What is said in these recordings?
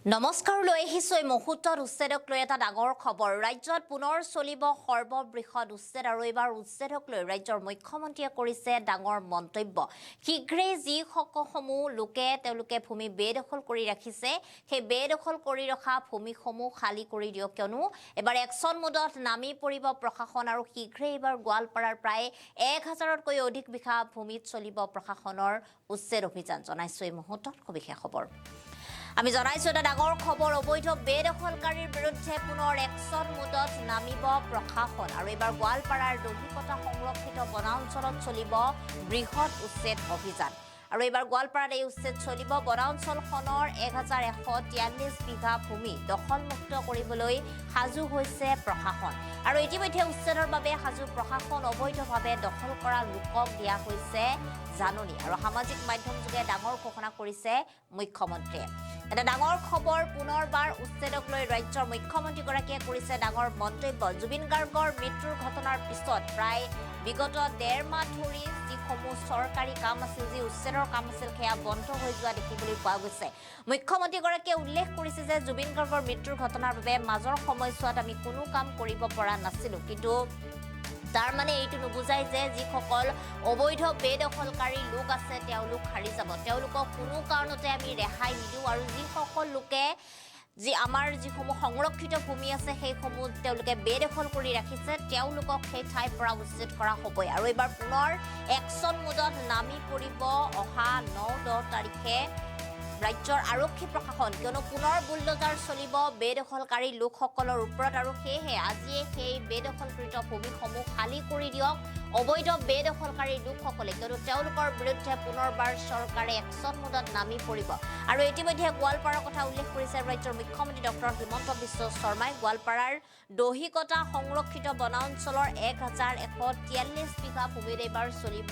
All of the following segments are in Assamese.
নমস্কাৰ লৈ আহিছোঁ এই মুহূৰ্তত উচ্ছেদক লৈ এটা ডাঙৰ খবৰ। ৰাজ্যত পুনৰ চলিব সৰ্ববৃহৎ উচ্ছেদ আৰু এইবাৰ উচ্ছেদক লৈ ৰাজ্যৰ মুখ্যমন্ত্ৰীয়ে কৰিছে ডাঙৰ মন্তব্য। শীঘ্ৰেই যিসকলসমূহ লোকে তেওঁলোকে ভূমি বেদখল কৰি ৰাখিছে সেই বেদখল কৰি ৰখা ভূমিসমূহ খালী কৰি দিয়ক কিয়নো এবাৰ একশ্যন মোডত নামি পৰিব প্ৰশাসন আৰু শীঘ্ৰেই এইবাৰ গোৱালপাৰাৰ প্ৰায় এক হাজাৰতকৈ অধিক বিঘা ভূমিত চলিব প্ৰশাসনৰ উচ্ছেদ অভিযান। জনাইছোঁ এই মুহূৰ্তত। সবিশেষ খবৰ। আমি জনাইছো এটা ডাঙৰ খবৰ অবৈধ বেদখলকাৰীৰ বিৰুদ্ধে পুনৰ একশ্যন মোডত নামিব প্ৰশাসন। আৰু এইবাৰ গোৱালপাৰাৰ দহিকতা সংৰক্ষিত বনাঞ্চলত চলিব বৃহৎ উচ্ছেদ অভিযান। আৰু এইবাৰ গোৱালপাৰাত এই উচ্ছেদ চলিব বনাঞ্চলখনৰ এক হাজাৰ এশ তিয়াল্লিছ বিঘা ভূমি দখলমুক্ত কৰিবলৈ সাজু হৈছে প্ৰশাসন। আৰু ইতিমধ্যে উচ্ছেদৰ বাবে সাজু প্ৰশাসন অবৈধভাৱে দখল কৰা লোকক দিয়া হৈছে জাননী। আৰু সামাজিক মাধ্যম যোগে ডাঙৰ ঘোষণা কৰিছে মুখ্যমন্ত্ৰীয়ে। এটা ডাঙৰ খবৰ পুনৰবাৰ উচ্ছেদক লৈ ৰাজ্যৰ মুখ্যমন্ত্ৰীগৰাকীয়ে কৰিছে ডাঙৰ মন্তব্য। জুবিন গাৰ্গৰ মৃত্যুৰ ঘটনাৰ পিছত প্ৰায় বিগত ডেৰ মাহ ধৰি যিসমূহ চৰকাৰী কাম আছিল যি উচ্ছেদৰ কাম আছিল সেয়া বন্ধ হৈ যোৱা দেখিবলৈ পোৱা গৈছে। মুখ্যমন্ত্ৰীগৰাকীয়ে উল্লেখ কৰিছে যে জুবিন গাৰ্গৰ মৃত্যুৰ ঘটনাৰ বাবে মাজৰ সময়ছোৱাত আমি কোনো কাম কৰিব পৰা নাছিলোঁ। কিন্তু তাৰ মানে এইটো নুবুজায় যে যিসকল অবৈধ বেদখলকাৰী লোক আছে তেওঁলোক সাৰি যাব। তেওঁলোকক কোনো কাৰণতে আমি ৰেহাই নিদিওঁ আৰু যিসকল লোকে যি আমাৰ যিসমূহ সংৰক্ষিত ভূমি আছে সেইসমূহ তেওঁলোকে বেদখল কৰি ৰাখিছে তেওঁলোকক সেই ঠাইৰ পৰা উচ্ছেদ কৰা হ'বই। আৰু এইবাৰ পুনৰ একশ্যন মোডত নামি পৰিব অহা ন দহ তাৰিখে। ৰাজ্যৰ আৰক্ষী প্ৰশাসন কিয়নো পুনৰ বুলডজাৰ চলিব বেদখলকাৰী লোকসকলৰ ওপৰত আৰু সেয়েহে আজিয়ে সেই বেদখলকৃত ভূমিসমূহ খালী কৰি দিয়ক। অবৈধ বেদখলকাৰী লোকসকলে কিয়নো তেওঁলোকৰ বিৰুদ্ধে পুনৰবাৰ চৰকাৰে একশ্যন মোডত নামি পৰিব। আৰু ইতিমধ্যে গোৱালপাৰাৰ কথা উল্লেখ কৰিছে ৰাজ্যৰ মুখ্যমন্ত্ৰী ডক্টৰ হিমন্ত বিশ্ব শৰ্মাই। গোৱালপাৰাৰ দহিকতা সংৰক্ষিত বনাঞ্চলৰ এক হাজাৰ এশ তিয়াল্লিছ বিঘা ভূমিত এইবাৰ চলিব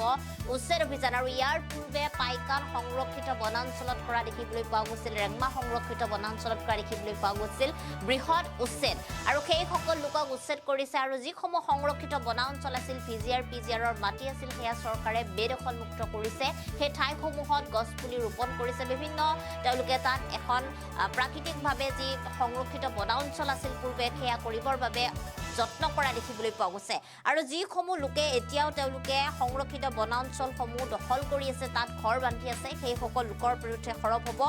উচ্ছেদ অভিযান। আৰু ইয়াৰ পূৰ্বে পাইকান সংৰক্ষিত বনাঞ্চলত কৰা দেখিবলৈ পোৱা গৈছিল ৰেংমা সংৰক্ষিত বনাঞ্চলত কৰা দেখিবলৈ পোৱা গৈছিল বৃহৎ উচ্ছেদ। আৰু সেইসকল লোকক উচ্ছেদ কৰিছে আৰু যিসমূহ সংৰক্ষিত বনাঞ্চল আছিল P G R P G আৰৰ মাটি আছিল সেয়া চৰকাৰে বেদখলমুক্ত কৰিছে। সেই ঠাইসমূহত গছপুলি ৰোপণ কৰিছে বিভিন্ন। তেওঁলোকে তাত এখন প্ৰাকৃতিকভাৱে যি সংৰক্ষিত বনাঞ্চল আছিল পূৰ্বে সেয়া কৰিবৰ বাবে যত্ন কৰা দেখিবলৈ পোৱা গৈছে। আৰু যিসমূহ লোকে এতিয়াও তেওঁলোকে সংৰক্ষিত বনাঞ্চলসমূহ দখল কৰি আছে তাত ঘৰ বান্ধি আছে সেইসকল লোকৰ বিৰুদ্ধে সৰব হ'ব।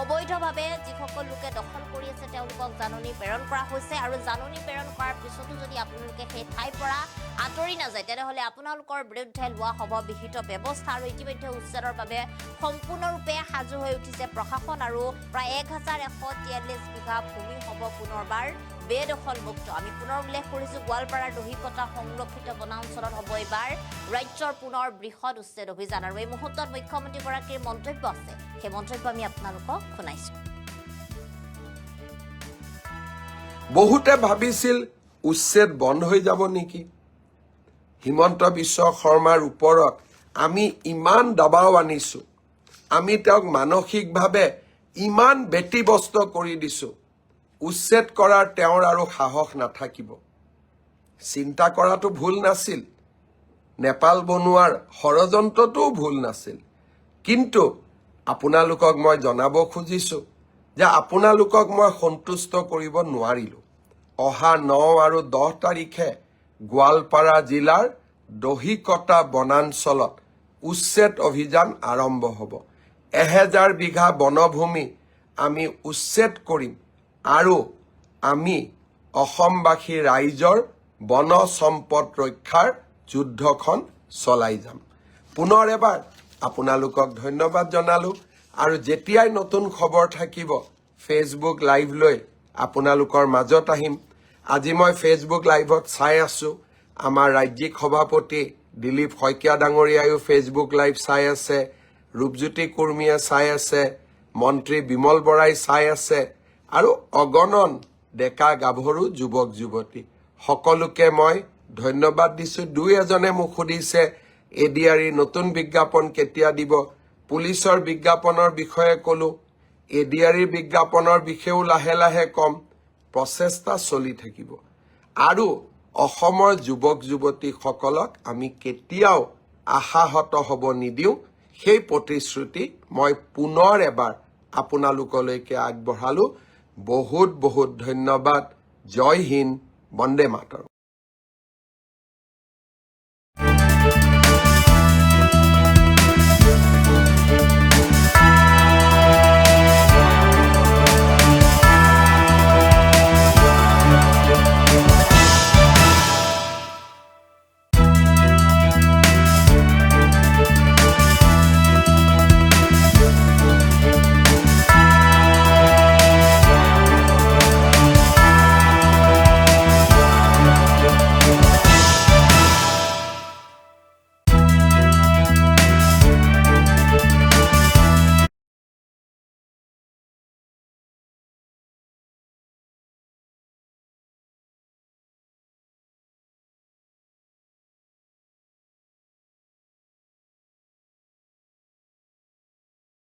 অবৈধভাৱে যিসকল লোকে দখল কৰি আছে তেওঁলোকক জাননী প্ৰেৰণ কৰা হৈছে। আৰু জাননী প্ৰেৰণ কৰাৰ পিছতো যদি আপোনালোকে সেই ঠাইৰ পৰা আঁতৰি নাযায় তেনেহ'লে আপোনালোকৰ বিৰুদ্ধে লোৱা হ'ব বিহিত ব্যৱস্থা আৰু ইতিমধ্যে উচ্ছেদৰ বাবে সম্পূৰ্ণৰূপে সাজু হৈ উঠিছে প্ৰশাসন আৰু প্ৰায় এক হাজাৰ এশ তিয়াল্লিছ বিঘা ভূমি হ'ব পুনৰবাৰ বেদখল মুক্ত আমি পুনৰ উল্লেখ কৰিছোঁ গোৱালপাৰাৰ দহিকতা সংৰক্ষিত বনাঞ্চলত হ'ব এইবাৰ ৰাজ্যৰ পুনৰ বৃহৎ উচ্ছেদ অভিযান আৰু এই মুহূৰ্তত মুখ্যমন্ত্ৰীগৰাকীৰ মন্তব্য আছে। সেই মন্তব্য আমি আপোনালোকক শুনাইছোঁ। বহুতে ভাবিছিল উচ্ছেদ বন্ধ হৈ যাব নেকি? হিমন্ত বিশ্ব শৰ্মাৰ ওপৰত আমি ইমান দবাও আনিছো। আমি তেওঁক মানসিকভাৱে ইমান ব্যতিব্যস্ত কৰি দিছো। উচ্ছেদ কৰাৰ তেওঁৰ আৰু সাহস নাথাকিব। চিন্তা কৰাটো ভুল নাছিল। নেপাল বনোৱাৰ ষড়যন্ত্ৰটোও ভুল নাছিল। কিন্তু আপোনালোকক মই জনাব খুজিছোঁ যে আপোনালোকক মই সন্তুষ্ট কৰিব নোৱাৰিলোঁ। অহা ন আৰু দহ তাৰিখে গোৱালপাৰা জিলাৰ দহিকটা বনাঞ্চলত উচ্ছেদ অভিযান আৰম্ভ হ'ব। এহেজাৰ বিঘা বনভূমি আমি উচ্ছেদ কৰিম আৰু আমি অসমবাসী ৰাইজৰ বন সম্পদ ৰক্ষাৰ যুদ্ধখন চলাই যাম। পুনৰ এবাৰ আপোনালোকক ধন্যবাদ জনালোঁ আৰু যেতিয়াই নতুন খবৰ থাকিব ফেচবুক লাইভ লৈ আপোনালোকৰ মাজত আহিম। আজি মই ফেচবুক লাইভত চাই আছোঁ। আমাৰ ৰাজ্যিক সভাপতি দিলীপ শইকীয়া ডাঙৰীয়াইও ফেচবুক লাইভ চাই আছে। ৰূপজ্যোতি কুৰ্মীয়ে চাই আছে। মন্ত্ৰী বিমল বৰাই চাই আছে। আৰু অগণন ডেকা গাভৰু যুৱক যুৱতী। সকলোকে মই ধন্যবাদ দিছোঁ। দুই এজনে মোক সুধিছে এ ডি এডিআৰিৰ নতুন বিজ্ঞাপন কেতিয়া দিব? পুলিচৰ বিজ্ঞাপনৰ বিষয়ে ক'লো। এডিআৰিৰ বিজ্ঞাপনৰ বিষয়েও লাহে লাহে কম। প্ৰচেষ্টা চলি থাকিব। আৰু অসমৰ যুৱক যুৱতীসকলক আমি কেতিয়াও আশাহত হ'ব নিদিওঁ। সেই প্ৰতিশ্ৰুতি মই পুনৰ এবাৰ আপোনালোকলৈকে আগবঢ়ালোঁ। বহুত বহুত ধন্যবাদ। জয় হিন্দ বন্দে মাতৰম।